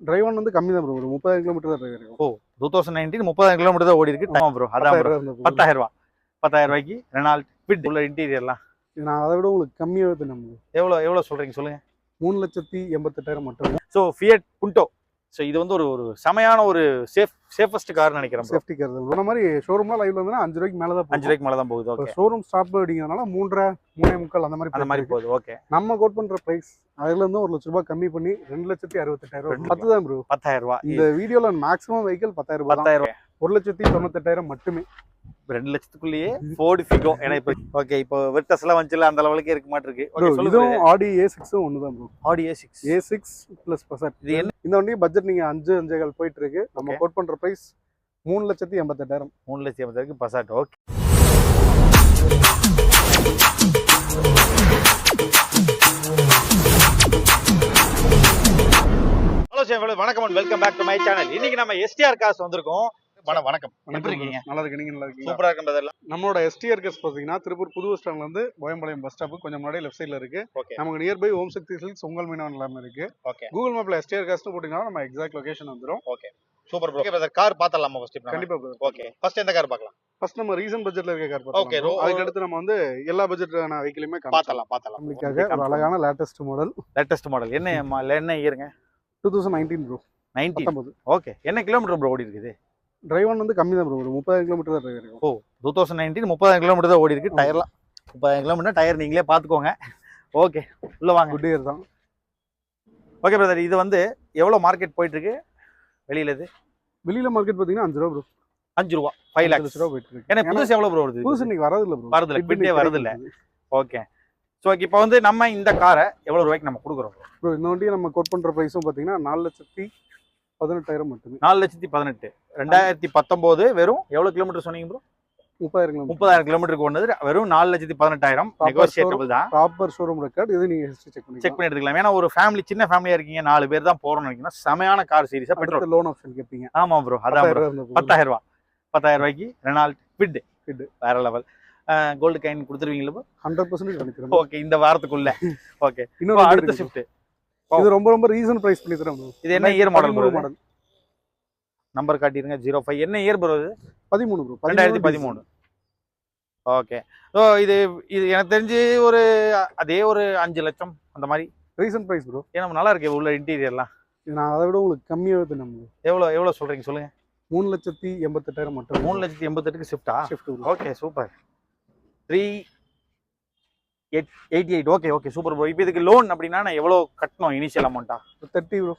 Drive one வந்து கம்மி தான் ப்ரோ ஒரு முப்பதாயிரம் கிலோமீட்டர் தான் டிரைவ் இருக்கும் டூ தௌசண்ட் நைன்டீன் முப்பதாயிரம் கிலோமீட்டர் தான் ஓடி இருக்கு ப்ரோ அதான் பத்தாயிரம் ப்ரோ. பத்தாயிரம் ரூபா. பத்தாயிரம் ரூபாய்க்கு ரெனால்ட் ஃபிட் உள்ள இன்டீரியர்லாம் நான் அதை விட உங்களுக்கு கம்மியாக bro. எவ்வளோ எவ்வளோ சொல்றீங்க சொல்லுங்க. மூணு லட்சத்தி எண்பத்தெட்டாயிரம் மட்டும். ஸோ ஃபியட் புண்டோ ஸோ இது வந்து ஒரு ஒரு செமையான ஒரு சேஃப் சேஃபஸ்ட் கார் நினைக்கிறேன். சேஃப்டி கார் சொன்ன மாதிரி ஷோரூம்லாம் லைவ்ல வந்து அஞ்சு ரூபாய்க்கு மேலே தான் அஞ்சு ரூபாய்க்கு மேலே தான் போகுது ஓகே ஷோரூம் ஸ்டாப் அப்படிங்கிறதுனால மூன்றரை மூணே முக்கால் அந்த மாதிரி அந்த மாதிரி போகுது. ஓகே. நம்ம கோட் பண்ற பிரைஸ் அதுல இருந்து ஒரு லட்ச ரூபாய் கம்மி பண்ணி ரெண்டு லட்சத்தி அறுபத்தெட்டாயிரம் ரூபாய். பத்து தான் ப்ரோ பத்தாயிரம் ரூபா இந்த வீடியோல மேக்ஸிமம் வெஹிக்கிள் பத்தாயிரம் ரூபாய் தான். பத்தாயிரம் ரூபாய். ஒரு லட்சத்தி தொண்ணூத்தெட்டாயிரம் மட்டுமே. ரெண்டு லட்சத்துக்குள்ளேயே ஃபோர்டு ஃபிகோ ஏன்னா இப்போ ஓகே இப்போ வெர்டஸ் எல்லாம் வந்துச்சுல அந்த லெவலுக்கு இருக்க மாட்டிருக்கு இதுவும் ஆடி ஏ சிக்ஸும் ஒன்று தான் bro Audi A six A six plus Passat இது என்ன? இந்த வண்டி பட்ஜெட் நீங்க அஞ்சு அஞ்சேகால் போயிட்டு இருக்கு நம்ம. கோட் பண்ற பிரைஸ் மூணு லட்சத்தி எண்பத்தெட்டாயிரம். மூணு லட்சம் ஐம்பதாயிரக்கு பசாட் ஓகே ஹலோ சேவல் வணக்கம் and welcome back to my channel இன்னைக்கு நம்ம எஸ்டிஆர் காசு வந்திருக்கோம். வணக்கம். எப்படி இருக்கீங்க? நல்லா இருக்கு நீங்க நல்லா இருக்கீங்க சூப்பரா இருக்கும் நம்மளோட எஸ்டிஆர் கஸ் பாத்தீங்கன்னா திருப்பூர் புது பஸ் ஸ்டாண்ட்ல இருந்து போயம்பாளையம் பஸ் ஸ்டாப் கொஞ்சம் முன்னாடி லெஃப்ட் சைடுல இருக்கு. ஓகே நமக்கு நியர்பை ஓம் சக்தி சில்க்ஸ் உங்கள் மீனவன் எல்லாமே இருக்கு. ஓகே கூகுள் மேப்ல எஸ்டிஆர் காஸ்ட் போட்டீங்கன்னா நம்ம எக்ஸாக்ட் லொகேஷன் வந்துரும். சூப்பர் ப்ரோ பிரதர் கார் பார்த்தலாமா ஃபர்ஸ்ட் கண்டிப்பா brother. ஓகே ஃபர்ஸ்ட் எந்த கார் பார்க்கலாம்? ஃபர்ஸ்ட் நம்ம ரீசன் பட்ஜெட்ல இருக்க கார் பார்த்தோம் ரோ- அதுக்கு அடுத்து நம்ம வந்து எல்லா பட்ஜெட்டான வெஹிக்கிளுமே பார்த்தலாம் பார்த்தலாம் நம்மளுக்காக ஒரு அழகான லேட்டஸ்ட் மாடல் லேட்டஸ்ட் மாடல் என்ன என்ன இயருங்க two thousand nineteen bro ninety பத்தொன்பது. ஓகே என்ன கிலோமீட்டர் ப்ரோ ஓடி இருக்குது டிரைவ் ஒன் வந்து கம்மி தான் ப்ரோ ஒரு முப்பதாயிரம் கிலோமீட்டர் தான் டிரைவ் இருக்கும். டூ தௌசண்ட் நைன்டீன் முப்பதாயிரம் கிலோமீட்டர் தான் ஓடி இருக்கு. டயர்லாம் முப்பதாயிரம் கிலோமீட்டர் டயர் நீங்களே பார்த்துக்கோங்க ஓகே உள்ள வாங்க. குட் இயர் தான். ஓகே பிரதர் இது வந்து எவ்வளோ மார்க்கெட் போயிட்டு இருக்கு வெளியில இது? வெளியில மார்க்கெட் பாத்தீங்கன்னா அஞ்சு ரூபா ப்ரோ அஞ்சு ரூபா. ஃபைவ் லேக்ஸ் ரூபா போயிட்டு இருக்கு ஏன்னா புதுசு எவ்வளோ ப்ரோ வருது? புதுசு இன்னைக்கு வரது இல்ல ப்ரோ வரதில்ல, quid ஏ வரதில்ல. ஓகே ஸோ இப்போ வந்து நம்ம இந்த காரை எவ்வளோ ரூபாய்க்கு நம்ம கொடுக்குறோம் ப்ரோ இந்த வண்டியை நம்ம கோட் பண்ற பிரைஸும் பாத்தீங்கன்னா நாலு லட்சத்தி பதினெட்டாயிரம் மட்டுமே. நாலு லட்சத்தி பதினெட்டு. ரெண்டாயிரத்தி பத்தொம்போது வெறும் எவ்வளோ கிலோமீட்டர் சொன்னீங்க ப்ரோ முப்பதாயிரம் கிலோமீட்டர் முப்பதாயிரம் கிலோமீட்டருக்கு ஒன்று வெறும் நாலு லட்சத்தி பதினெட்டாயிரம். நெகோசியேட்டபிள் தான். ப்ராப்பர் ஷோரூம் ரெக்கார்ட் இது நீங்க ஹிஸ்டரி செக் பண்ணி எடுத்துக்கலாம். ஏன்னா ஒரு ஃபேமிலி சின்ன ஃபேமிலியா இருக்கீங்க நாலு பேர் தான் போறோம்னு நினைக்கிறேன் செமையான கார் சீரிஸா பெட்ரோல் லோன் ஆப்ஷன் கேட்பீங்க ஆமா ப்ரோ அதான் பத்தாயிரம் ரூபா. பத்தாயிரம் ரூபாய் பத்தாயிரம் ரூபாய்க்கு ரெனால்ட் ஃபிட் Quid. வேற லெவல் கோல்டு கைன் கொடுத்துருவீங்களா ஹண்ட்ரட் பர்சன்டேஜ் ஓகே இந்த வாரத்துக்குள்ள. ஓகே இன்னொரு அடுத்த ஷிஃப்ட். இது ரொம்ப ரொம்ப ரீசன் பிரைஸ் பண்ணி bro. இது என்ன year model bro model number காட்டிருங்க zero five என்ன இயர் ப்ரோ இது? பதிமூணு ப்ரோ ரெண்டாயிரத்தி பதிமூணு. ஓகே ஸோ இது இது எனக்கு தெரிஞ்சு ஒரு அதே ஒரு அஞ்சு லட்சம் அந்த மாதிரி. ரீசன் பிரைஸ் ப்ரோ ஏன்னா நல்லா இருக்கு உள்ள இன்டீரியர்லாம் நான் அதை விட உங்களுக்கு கம்மியாக bro. எவ்வளோ எவ்வளோ சொல்றீங்க சொல்லுங்க. மூணு லட்சத்தி எண்பத்தெட்டாயிரம் மட்டும். மூணு லட்சத்தி எண்பத்தெட்டுக்கு ஷிஃப்டா shift okay super three eight eighty eight okay okay super bro இப்போ இதுக்கு லோன் அப்படின்னா நான் எவ்வளோ கட்டணும் இனிஷியல் அமௌண்ட்டா தேர்ட்டி ப்ரோ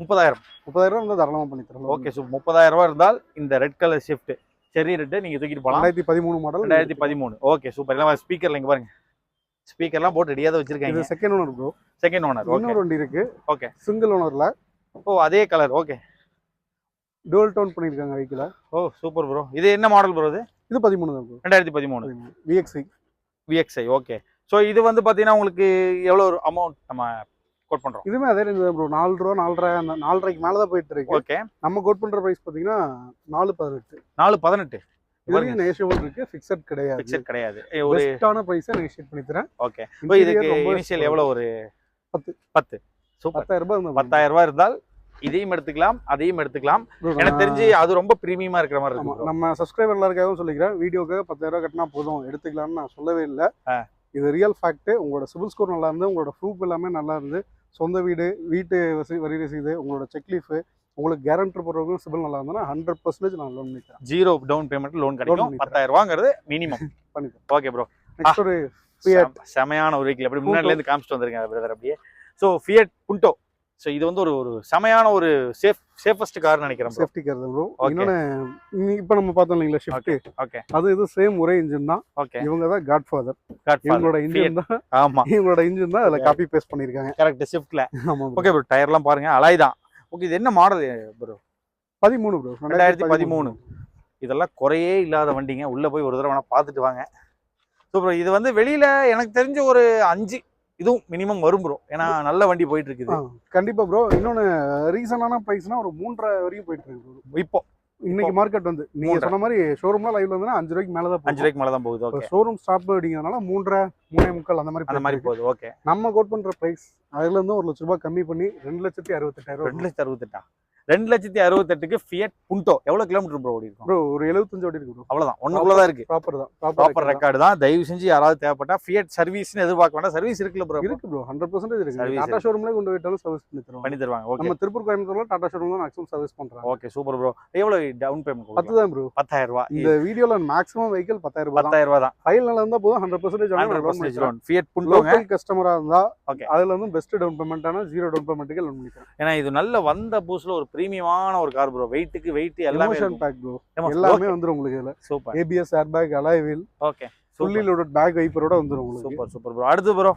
முப்பதாயிரம். முப்பதாயிரம் ரூபா இருந்தால் தாராளமாக பண்ணி தரேன் ஓகே சூப்பர் முப்பதாயிரம் ரூபா இருந்தால் இந்த ரெட் கலர் ஷிஃப்ட் செரி ரெட்டு நீங்கள் தூக்கிட்டு போகலாம். ரெண்டாயிரத்தி பதிமூணு மாடல் ரெண்டாயிரத்தி பதிமூணு. ஓகே சூப்பர் இல்லை ஸ்பீக்கர்ல இங்கே பாருங்க. ஸ்பீக்கர்லாம் போட்டு ரெடியாக தான் இது second owner bro second owner இன்னொரு வண்டி இருக்கு. ஓகே சிங்கிள் ஓனர்ல ஓ அதே கலர் ஓகே டோல் டவுன் பண்ணியிருக்காங்க வெஹிக்கிள ஓ சூப்பர் ப்ரோ இது என்ன மாடல் ப்ரோ இது? இது பதிமூணு தான் ப்ரோ ரெண்டாயிரத்தி பதிமூணு. விஎக்ஸ்ஐ விஎக்ஸ்ஐ ஓகே ஸோ இது வந்து பார்த்தீங்கன்னா உங்களுக்கு எவ்வளோ ஒரு அமௌண்ட் நம்ம கோட் பண்ணுறோம் இதுவுமே அதே ரேஞ்ச் தான் ப்ரோ நாலு ரூபா நாலரை அந்த நாலரைக்கு மேலே தான் போயிட்டு இருக்கு. ஓகே நம்ம கோட் பண்ற பிரைஸ் பார்த்தீங்கன்னா நாலு பதினெட்டு. நாலு பதினெட்டு. இதுலயும் நெகோஷியபிள் இருக்கு ஃபிக்ஸட் கிடையாது. ஃபிக்ஸட் கிடையாது. ஒரு பெஸ்ட்டான பிரைஸை நெகோஷியேட் பண்ணி தரேன். ஓகே இப்போ இதுக்கு இனிஷியல் எவ்வளோ ஒரு பத்து. பத்து. சூப்பர் பத்தாயிரம் ரூபாய் இருந்தா பத்தாயிரம் ரூபாய் இருந்தால் இதையும் எடுத்துக்கலாம் அதையும் எடுத்துக்கலாம். எனக்கு தெரிஞ்சு அது ரொம்ப பிரீமியமா இருக்கிற மாதிரி இருக்கும். நம்ம சப்ஸ்கிரைபர் எல்லாருக்காகவும் சொல்லிக்கிறேன். வீடியோக்காக பத்தாயிரம் ரூபாய் கட்டினா போதும். எடுத்துக்கலாம்னு நான் சொல்லவே இல்லை. இது ரியல் ஃபேக்ட் உங்களோட சிபில் ஸ்கோர் நல்லா இருந்து உங்களோட ப்ரூஃப் எல்லாமே நல்லா இருந்து சொந்த வீடு வீட்டு வசி வரி ரசீது உங்களோட செக்லீஃப் உங்களுக்கு கேரண்டர் போடுறவங்களும் சிபில் நல்லா இருந்ததுன்னா ஹண்ட்ரட் பர்சன்டேஜ் நான் லோன் பண்ணிக்கிறேன். ஜீரோ டவுன் பேமெண்ட் லோன் கிடைக்கும். பத்தாயிரம் ரூபாங்கிறது மினிமம் பண்ணிக்கிறேன். ஓகே ப்ரோ நெக்ஸ்ட் ஒரு. செமையான ஒரு வெஹிக்கிள் அப்படி Punto. முன்னாடில இருந்து காமிச்சிட்டு வந்திருக்கேன் பிரதர் அப்படியே. ஸோ ஃபியட் புண்டோ ஸோ இது வந்து ஒரு ஒரு செமையான ஒரு சேஃப் சேஃபஸ்ட் கார் நினைக்கிறேன் சேஃப்டி கார் தான் ப்ரோ. இன்னொன்று இப்போ நம்ம பார்த்தோம் இல்லைங்களா ஷிஃப்ட் ஓகே அது இது சேம் ஒரே இன்ஜின் தான். ஓகே இவங்க தான் காட் ஃபாதர் காட் இவங்களோட இன்ஜின் தான். ஆமா. இவங்களோட இன்ஜின் தான் அதில் காப்பி பேஸ்ட் பண்ணியிருக்காங்க. கரெக்ட் ஷிஃப்ட்ல ஆமா bro. ஓகே ப்ரோ டயர்லாம் பாருங்க. அலாய் தான். ஓகே இது என்ன மாடல் ப்ரோ பதிமூணு ப்ரோ ரெண்டாயிரத்தி பதிமூணு. இதெல்லாம் குறையே இல்லாத வண்டிங்க. உள்ள போய் ஒரு தடவை வேணா பார்த்துட்டு வாங்க. ஸோ ப்ரோ இது வந்து வெளியில எனக்கு தெரிஞ்ச ஒரு அஞ்சு இதுவும் மினிமம் வரும் ப்ரோ ஏன்னா நல்ல வண்டி போயிட்டு இருக்குது கண்டிப்பா ப்ரோ இன்னொன்னு ரீசனான ப்ரைஸ்னா ஒரு மூன்றரை வரையும் போயிட்டு இருக்கு. இப்போ. இன்னைக்கு மார்க்கெட் வந்து நீங்க. சொன்ன மாதிரி ஷோரூம்ல லைவ்ல வந்து அஞ்சு ரூபாய்க்கு மேல தான் அஞ்சு ரூபாய்க்கு மேல தான் போகுது ஓகே ஷோரூம் ஸ்டாப் அப்படிங்கிறதுனால மூன்றரை மூணே முக்கால் அந்த மாதிரி அந்த மாதிரி போகுது. ஓகே. நம்ம கோட் பண்ற பிரைஸ் அதுல இருந்து ஒரு லட்ச ரூபாய் கம்மி பண்ணி ரெண்டு லட்சத்தி அறுபத்தெட்டாயிரம் ரெண்டு லட்சத்தி அறுபத்தெட்டா? ரெண்டு லட்சத்தி அறுபத்தெட்டுக்கு ஃபியட் புண்டோ எவ்வளவு கிலோமீட்டர் ப்ரோ ஓடி இருக்கும்? ப்ரோ ஒரு எழுபத்தஞ்சு ஓடி இருக்கு ப்ரோ அவ்வளவுதான். ஒண்ணுக்குள்ளதான் இருக்கு. ப்ராப்பர் தான் ப்ராப்பர் ரெக்கார்டு தான். தயவு செஞ்சு யாராவது தேவைப்பட்டா ஃபியட் சர்வீஸ்னு எதிர்பார்க்க வேண்டாம். சர்வீஸ் இருக்குல்ல ப்ரோ இருக்கு ப்ரோ ஹண்ட்ரட் பர்சன்டேஜ் இருக்கு. டாடா ஷோரூம்ல கொண்டு போயிட்டாலும் சர்வீஸ் பண்ணி தருவாங்க. பண்ணி தருவாங்க. ஓகே நம்ம திருப்பூர் கோயம்புத்தூர்ல டாடா ஷோரூம் தான் மேக்ஸிமம் சர்வீஸ் பண்றாங்க. ஓகே சூப்பர் ப்ரோ எவ்வளவு டவுன் பேமெண்ட் பத்து தான் ப்ரோ பத்தாயிரம் ரூபாய். இந்த வீடியோல மேக்ஸிமம் வெஹிக்கிள் பத்தாயிரம் ரூபாய் தான். பத்தாயிரம் ரூபாய் தான். ஃபைல் நல்லா இருந்தா போதும் hundred percentage hundred percentage loan Fiat புண்டோங்க கஸ்டமரா இருந்தா Okay. அதுல வந்து பெஸ்ட் டவுன் பேமெண்ட்டான ஜீரோ டவுன் பேமெண்ட்டுக்கு லோன் பண்ணிக்கலாம் ஏன்னா இது நல்ல வந்த புதுசுல ஒரு பிரீமியமான ஒரு கார் ப்ரோ வெயிட்டுக்கு வெயிட் எல்லாமே பேக் ப்ரோ எல்லாமே வந்துரும் உங்களுக்கு இதுல. Super ABS air bag alloy wheel okay fully back வைப்பரோட வந்துரும் உங்களுக்கு. சூப்பர் சூப்பர் ப்ரோ அடுத்து bro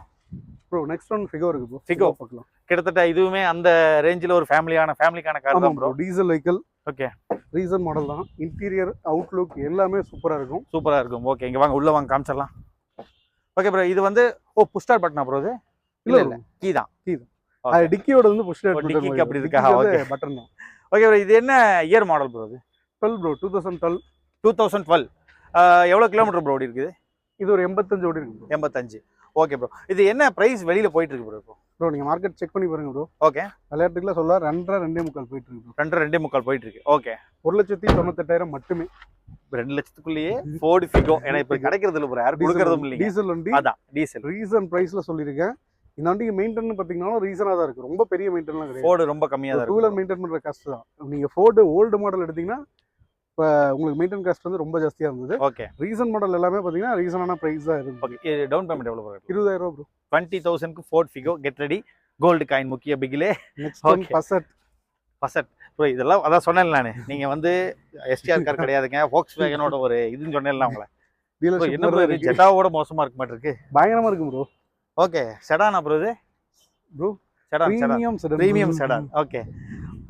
bro next one Figo இருக்கு ப்ரோ Figo. பார்க்கலாம். கிட்டத்தட்ட இதுவுமே அந்த ரேஞ்சில் ஒரு ஃபேமிலியான ஃபேமிலிக்கான கார் தான் bro diesel vehicle okay recent model தான். இன்டீரியர் அவுட்லுக் எல்லாமே சூப்பரா இருக்கும். சூப்பரா இருக்கும். ஓகே இங்க வாங்க உள்ள வாங்க காமிச்சிடலாம். ஓகே ப்ரோ இது வந்து ஓ புஷ்டார் பட்டனா ப்ரோ இது? இல்ல இல்ல கீ தான். Key தான். அது டிக்கியோட வந்து புஷ் டிக்கிக்கு அப்படி இருக்கா? Okay. பட்டன் தான். ஓகே ப்ரோ இது என்ன இயர் மாடல் ப்ரோ இது? Twelve bro two thousand twelve two thousand twelve எவ்வளோ கிலோமீட்டர் ப்ரோ ஓடி இருக்குது? இது ஒரு எண்பத்தஞ்சு ஓடி இருக்கு எண்பத்தஞ்சு. ஓகே ப்ரோ இது என்ன ப்ரைஸ் வெளியில போயிட்டு இருக்கு ப்ரோ இப்போ? ப்ரோ நீங்க மார்க்கெட் செக் பண்ணி பாருங்க ப்ரோ ஓகே விளையாட்டுக்குள்ள சொல்ல ரெண்டரை ரெண்டே முக்கால் போயிட்டு இருக்கு ப்ரோ ரெண்டு முக்கால் போயிட்டு இருக்கு. ஓகே ஒரு லட்சத்தி தொண்ணூத்தெட்டாயிரம் மட்டுமே. ரெண்டு லட்சத்துக்குள்ளேயே ஃபோர்டு ஃபிகோ ஏன்னா இப்போ கிடைக்கிறது இல்லை ப்ரோ யாரும் கொடுக்கறதும் இல்லைங்க. டீசல் வண்டி அதான் டீசல் ரீசன் பிரைஸ்ல சொல்லியிருக்கேன். இந்த வண்டிக்கு மெயின்டைன் பார்த்தீங்கன்னா ரீசனா தான் இருக்கு. ரொம்ப பெரிய மெயின்டென்லாம் கிடையாது. ஃபோர்டு ரொம்ப கம்மியாக தான் டூ இருக்கும் வீலர் மெயின்டைன் பண்ற காஸ்ட் தான். நீங்க ஃபோர்டு ஓல்டு மாடல் எடுத்தீங்கன்னா இப்போ உங்களுக்கு மெயின்டைன் காஸ்ட் வந்து ரொம்ப ஜாஸ்தியா இருந்தது. ஓகே ரீசன் மாடல் எல்லாமே பார்த்தீங்கன்னா ரீசனான பிரைஸ் தான் இருக்கு. ஓகே டவுன் பேமெண்ட் எவ்வளோ இருபதாயிரம் ரூபா ப்ரோ டுவெண்ட்டி தௌசண்ட்க்கு Ford Figo get ready gold coin முக்கிய பிகிலே நெக்ஸ்ட். பசட் பசட் ப்ரோ இதெல்லாம் அதான் சொன்னேன் நான். நீங்கள் வந்து எஸ்டிஆர் கார் கிடையாதுங்க. ஃபோக்ஸ் வேகனோட ஒரு இதுன்னு சொன்னேன்ல உங்களை. என்ன ஜெட்டாவோட மோசமா இருக்க மாட்டிருக்கு. பயங்கரமா இருக்கு ப்ரோ ஓகே செடானா ப்ரோ இது? Bro sedan premium sedan premium sedan okay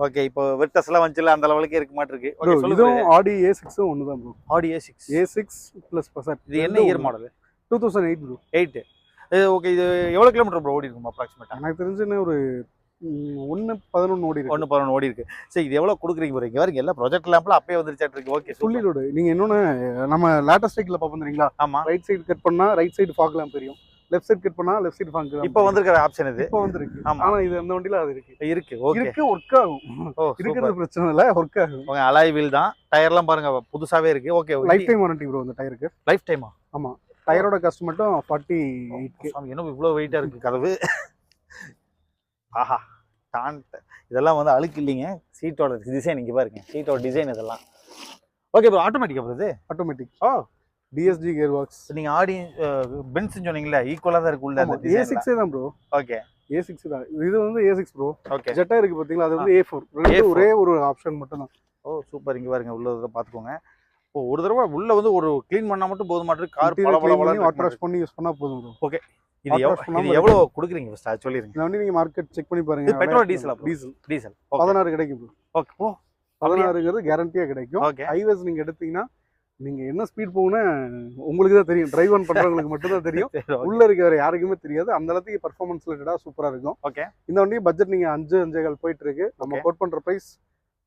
okay இப்போ வெர்டஸ் எல்லாம் வந்துச்சுல அந்த லெவலுக்கு இருக்க மாட்டிருக்கு ஓகே இதுவும் ஆடி ஏ சிக்ஸும் ஒன்று தான் bro Audi A six A six plus Passat இது என்ன year model two thousand eight bro eight okay இது எவ்வளோ கிலோமீட்டர் ப்ரோ ஓடி இருக்கும் எனக்கு தெரிஞ்சு ஒரு ஒன்று பதினொன்று ஓடி ஒன்று பதினொன்று ஓடி இருக்கு. சரி இது எவ்வளோ கொடுக்குறீங்க ப்ரோ இங்கே வரைக்கும் எல்லாம் ப்ரொஜெக்ட் லேம்ப்ல அப்பயே வந்துருச்சாட்டு இருக்கு. ஓகே ஃபுல்லி லோடு நீங்க இன்னொன்னு நம்ம லேட்டஸ்ட் சைக்கிள் பார்ப்போம் தெரியுங்களா? ரைட் சைடு கட் பண்ணா ரைட் சைடு ஃபாக்லாம் தெரியும். லெஃப்ட் சைடு கட் பண்ணா லெஃப்ட் சைடு ஃபாக் இப்போ வந்திருக்கிற ஆப்ஷன் இது. இப்போ வந்திருக்கு. ஆமா. ஆனா இது அந்த வண்டியில அது இருக்கு. இருக்கு ஓகே இருக்கு ஒர்க் ஆகும். ஓ இருக்கிறது பிரச்சனை இல்ல ஒர்க் ஆகும். அலாய் வீல் தான். டயர்லாம் பாருங்க புதுசாவே இருக்கு. Okay life time warranty bro இந்த டயருக்கு லைஃப் டைமா டயரோட காஸ்ட் மட்டும் ஃபார்ட்டி எயிட் என்ன இவ்வளோ வெயிட்டா இருக்கு கதவு. ஆஹா டான்ட் இதெல்லாம் வந்து அழுக்கு இல்லைங்க. சீட்டோட டிசைன் இங்கே பாருங்க. சீட்டோட டிசைன் இதெல்லாம். ஓகே ப்ரோ ஆட்டோமேட்டிக்கா ப்ரோ இது? ஆட்டோமேட்டிக் ஓ டிஎஸ்ஜி கியர் பாக்ஸ் நீங்க ஆடி பென்ஸ் சொன்னீங்களே ஈக்குவலா தான் இருக்கு உள்ள அந்த ஏ சிக்ஸே தான் ப்ரோ ஓகே ஏ சிக்ஸ் தான். இது வந்து A six bro okay Jetta இருக்கு பாத்தீங்களா அது வந்து ஏ ஃபோர் A4. ஒரே ஒரு ஆப்ஷன் மட்டும் தான். ஓ சூப்பர் இங்க பாருங்க உள்ள இதை பாத்துக்கோங்க ஓ ஒரு தடவை உள்ள வந்து ஒரு க்ளீன் பண்ணா மட்டும் போதும் மாட்டு கார் பல பல பல வாட்டர் வாஷ் பண்ணி யூஸ் பண்ணா போதும் ப்ரோ இது water எவ்வளவு இது எவ்வளவு கொடுக்குறீங்க ஃபர்ஸ்ட் அது சொல்லிருங்க வண்டி நீங்க மார்க்கெட் செக் பண்ணி பாருங்க. இது ஆ bro? டீசல் டீசல் பதினாறு கிடைக்கும் ப்ரோ ஓகே ஓ பதினாறுங்கிறது கேரண்டியா கிடைக்கும். ஓகே ஹைவேஸ் நீங்க எடுத்தீங்கன்னா நீங்க என்ன ஸ்பீட் போகும்னு உங்களுக்கு தான் தெரியும். டிரைவ் ஆன் பண்றவங்களுக்கு மட்டும் தான் தெரியும் உள்ள இருக்க வேற யாருக்குமே தெரியாது. அந்த அளவுக்கு பர்ஃபார்மன்ஸ் ரிலேட்டடா சூப்பரா இருக்கும். ஓகே இந்த வண்டி பட்ஜெட் நீங்க அஞ்சு அஞ்சேகால் போயிட்டு இருக்கு நம்ம. கோட் பண்ற பிரைஸ்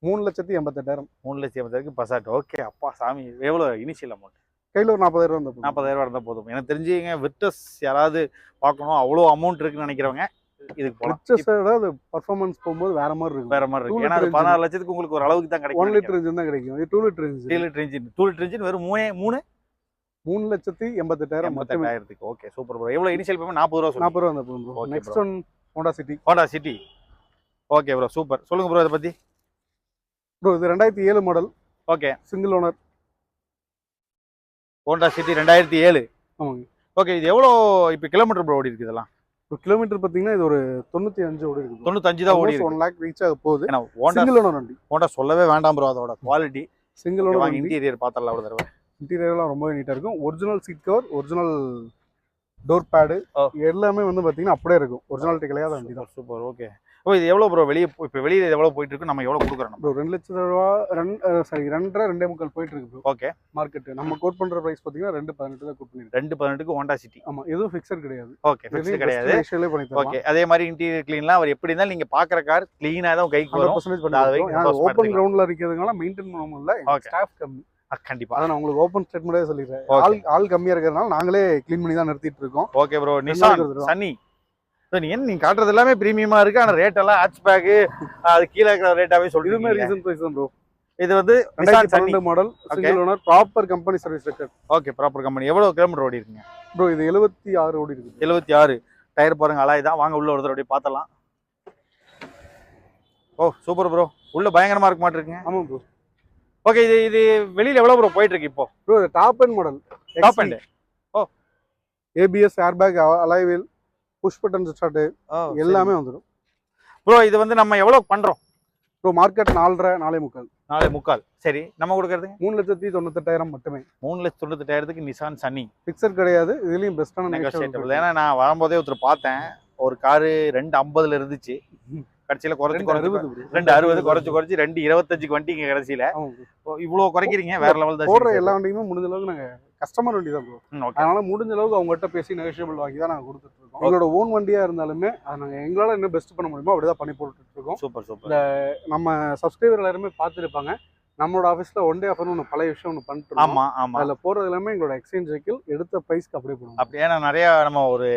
மூணு லட்சத்தி எண்பத்தெட்டாயிரம். மூணு லட்சம் ஐம்பதாயிரம் பசாட் ஓகே அப்பா சாமி எவ்வளவு இனிஷியல் அமௌண்ட் கையில ஒரு நாற்பதாயிரம் ரூபா இருந்தா நாற்பதாயிரம் இருந்தால் போதும். எனக்கு தெரிஞ்சுங்க விட்டஸ் யாராவது பார்க்கணும். அவ்வளோ அமௌண்ட் இருக்குன்னு நினைக்கிறவங்க இதுக்கு போகலாம் அது பர்ஃபார்மன்ஸ் போகும்போது வேற மாதிரி இருக்கும். வேற மாதிரி இருக்கு Two ஏன்னா அது பதினாறு லட்சத்துக்கு உங்களுக்கு ஒரு அளவுக்கு தான் ஒன் கிடைக்கும் லிட்டர் இன்ஜின் தான் கிடைக்கும். இது two litre two engine litre engine two litre engine வெறும் மூணே மூணு? மூணு லட்சத்தி எண்பத்தெட்டாயிரம் எண்பத்தெட்டாயிரத்துக்கு. ஓகே சூப்பர் ப்ரோ எவ்வளோ இனிஷியல் பேமெண்ட் நாற்பது ரூபா நாற்பது ரூபா போதும் bro next one Honda City Honda City okay bro super. சொல்லுங்க ப்ரோ இதை பத்தி. ப்ரோ இது ரெண்டாயிரத்தி ஏழு model okay. Single owner Honda City ரெண்டாயிரத்தி ஏழு. ஆமாங்க. ஓகே இது எவ்வளோ இப்போ கிலோமீட்டர் ப்ரோ ஓடி இருக்கு இதெல்லாம்? ஒரு கிலோமீட்டர் பார்த்தீங்கன்னா இது ஒரு தொண்ணூத்தி அஞ்சு ஓடி இருக்கு தொண்ணூத்தஞ்சு தான் ஓடி ஒன் லேக் ரீச் ஆக போகுது. ஏன்னா ஹோண்டா வண்டி. ஹோண்டா சொல்லவே வேண்டாம் ப்ரோ அதோட குவாலிட்டி சிங்கிள் வண்டி. இன்டீரியர் பார்த்தரலாம் அவ்வளோ தடவை. இன்டீரியர்லாம் ரொம்ப நீட்டாக இருக்கும். Original seat cover original door pad ஓ. எல்லாமே வந்து பார்த்தீங்கன்னா அப்படியே இருக்கும். ஒரிஜினாலிட்டி கிடையாது வண்டி தான் சூப்பர் ஓகே ஓ இது எவ்வளோ ப்ரோ வெளியே இப்போ வெளியே எவ்வளோ போயிட்டு இருக்கு நம்ம எவ்வளோ கொடுக்குறோம் ப்ரோ ரெண்டு லட்ச ரூபா ரெண்டு சாரி ரெண்டரை ரெண்டே முக்கால் போயிட்டு இருக்கு ப்ரோ ஓகே மார்க்கெட் நம்ம கோட் பண்ற பிரைஸ் பாத்தீங்கன்னா ரெண்டு பதினெட்டு தான் கோட் பண்ணிருக்கோம் ரெண்டு பதினெட்டுக்கு ஹோண்டா சிட்டி ஆமா எதுவும் ஃபிக்ஸட் கிடையாது. ஓகே ஃபிக்ஸ்டு கிடையாது. பண்ணி ஓகே அதே மாதிரி இன்டீரியர் க்ளீன்லாம் அவர் எப்படி இருந்தாலும் நீங்க பாக்குற கார் க்ளீனா தான் கைக்கு வரும். பர்சன்டேஜ் பண்ணி ஓப்பன். கிரவுண்ட்ல இருக்கிறதுனால மெயின்டைன் பண்ண முடியல. ஸ்டாஃப் கம்மி. கண்டிப்பா. அதான் நான் உங்களுக்கு ஓப்பன் ஸ்டேட்மெண்டே சொல்லிடுறேன். ஆள் ஆள் கம்மியா இருக்கிறதுனால நாங்களே க்ளீன் பண்ணி தான் நிறுத்திட்டு இருக்கோம். ஓகே ப்ரோ நிசான் நீங்க என்ன நீங்க காட்டுறது எல்லாமே பிரீமியமா இருக்கு. ஆனா ரேட் எல்லாம் ஹேட்ச் பேக் அது கீழே இருக்கிற ரேட்டாவே இதுவுமே சொல்லிருமே ரீசன் பிரைஸ் தான் ப்ரோ இது வந்து ரெண்டாயிரத்தி பன்னெண்டு model single owner proper company service record okay proper company எவ்வளவு கிலோமீட்டர் ஓடி இருக்குங்க? ப்ரோ இது எழுபத்தி ஆறு ஓடி இருக்குது. எழுபத்தி ஆறு. டயர் பாருங்க அலாய் தான். வாங்க உள்ள ஒரு தடவை அப்படியே பார்த்தலாம் ஓ சூப்பர் ப்ரோ உள்ள பயங்கரமா இருக்க மாட்டிருக்குங்க. ஆமா ப்ரோ ஓகே இது இது வெளியில எவ்வளவு ப்ரோ போயிட்டு இருக்கு இப்போ bro top end model top end ABS airbag alloy wheel push button start எல்லாமே வந்துடும் ப்ரோ இது வந்து நம்ம எவ்வளவு பண்றோம்? ப்ரோ மார்க்கெட் நாலரை நாலே முக்கால். நாலு முக்கால். சரி நம்ம கொடுக்கறதுங்க மூணு லட்சத்தி தொண்ணூத்தெட்டாயிரம் மட்டுமே. மூணு லட்சத்தி தொண்ணூத்தெட்டாயிரத்துக்கு நிசான் சன்னி ஃபிக்ஸட் கிடையாது இதுலயும் பெஸ்ட்டான நெகோசியேட்டபிள் ஏன்னா நான் வரும்போதே ஒருத்தர் பார்த்தேன். ஒரு காரு ரெண்டு ஐம்பதுல இருந்துச்சு. கடைசியில குறைச்சு குறைச்சு. ரெண்டு அறுபது குறைச்சு குறைச்சு ரெண்டு இருபத்தஞ்சுக்கு வண்டிங்க கடைசியில. இவ்வளவு குறைக்கிறீங்க வேற லெவல் தான் போடுற. எல்லா வண்டியுமே முடிஞ்ச அளவுக்கு நாங்க கஸ்டமர் வண்டி தான். அதனால முடிஞ்ச அளவுக்கு அவங்ககிட்ட பேசி நெகோஷியபிள் வாங்கி தான் நாங்க கொடுத்துட்டு இருக்கோம். எங்களோட ஓன் வண்டியா இருந்தாலுமே அதை நாங்க எங்களால என்ன பெஸ்ட் பண்ண முடியுமோ அப்படிதான் பண்ணி போட்டுட்டு இருக்கோம். Super super. நம்ம சப்ஸ்கிரைபர் எல்லாருமே பார்த்துருப்பாங்க. நம்மளோட ஆஃபீஸ்ல ஒன் டே ஆஃபர்னு ஒன்று பழைய விஷயம் ஒன்று பண்ணிட்டு இருக்கோம். ஆமா ஆமா. அதுல போறது எல்லாமே எங்களோட எக்ஸ்சேஞ்ச் வெஹிக்கிள் எடுத்த பிரைஸ்க்கு அப்படியே போடுவோம். அப்படி ஏன்னா நிறைய நம்ம ஒரு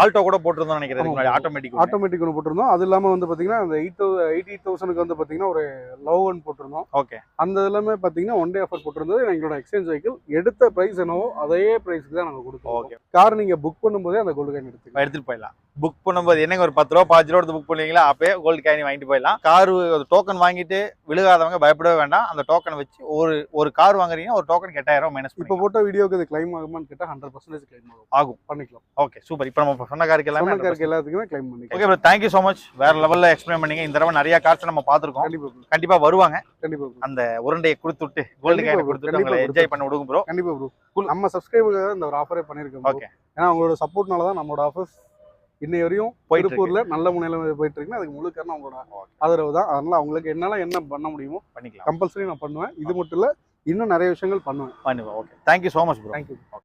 ஆல்டோ கூட போட்டிருந்தோம் நினைக்கிறேன். ஆட்டோமேட்டிக் ஆட்டோமேட்டிக் ஒன்று போட்டிருந்தோம். அது இல்லாம வந்து பாத்தீங்கன்னா அந்த எயிட் எயிட்டி தௌசண்ட்க்கு வந்து பாத்தீங்கன்னா ஒரு லவ் ஒன் போட்டிருந்தோம். ஓகே அந்த எல்லாமே பாத்தீங்கன்னா ஒன் டே ஆஃபர் போட்டிருந்தது. எங்களோட எக்ஸ்சேஞ்ச் வெஹிக்கிள் எடுத்த பிரைஸ் என்னவோ அதே பிரைஸ்க்கு தான் நாங்க கொடுத்தோம். ஓகே கார் நீங்க புக் பண்ணும்போதே அந்த கோல்டு காயின் எடுத்துக்கலாம். எடுத்துட்டு போயிடலாம். புக் பண்ணும்போது என்னங்க ஒரு பத்து ரூபா பாஞ்சு ரூபா புக் பண்ணுவீங்களா? அப்பயே கோல்டு கேனி வாங்கிட்டு போயிடலாம். கார் டோக்கன் வாங்கிட்டு விழுகாதவங்க பயப்படவே வேண்டாம். அந்த டோக்கன் வச்சு ஒரு ஒரு கார் வாங்குறீங்க ஒரு டோக்கன் எட்டாயிரம் மைனஸ் இப்போ போட்ட வீடியோக்கு இது கிளைம் ஆகுமான்னு கேட்டா ஹண்ட்ரட் பர்சன்டேஜ் கிளைம் ஆகும். ஆகும். பண்ணிக்கலாம். ஓகே சூப்பர் இப்போ நம்ம சொன்ன காருக்கு எல்லாமே சொன்னக்காருக்கு எல்லாத்துக்குமே கிளைம் பண்ணிக்கலாம். Okay bro thank you so much வேற லெவல்ல எக்ஸ்பிளைன் பண்ணீங்க. இந்த தடவை நிறைய கார்ஸ் நம்ம பார்த்துருக்கோம். கண்டிப்பா bro. கண்டிப்பா வருவாங்க. கண்டிப்பா bro. அந்த உருண்டையை கொடுத்து விட்டு கோல்டு கேனை கொடுத்துட்டு bro. என்ஜாய் பண்ண விடுங்க ப்ரோ கண்டிப்பா ப்ரோ. நம்ம சப்ஸ்கிரைபருக்காக இந்த ஒரு ஆஃபரே பண்ணியிருக்கோம். ஓகே ஏன்னா அவங்களோட சப்போர்ட்னால தான் நம்மளோட ஆஃபர்ஸ் இன்னை வரையும். திருப்பூர்ல நல்ல முனையில போயிட்டு இருக்குன்னு அதுக்கு முழு காரணம் அவங்களோட ஆதரவு தான். அதனால அவங்களுக்கு என்னால என்ன பண்ண முடியுமோ பண்ணிக்கலாம். கம்பல்சரி நான் பண்ணுவேன். இது மட்டும் இல்ல இன்னும் நிறைய விஷயங்கள் பண்ணுவேன். பண்ணுவோம் okay thank you so much bro thank you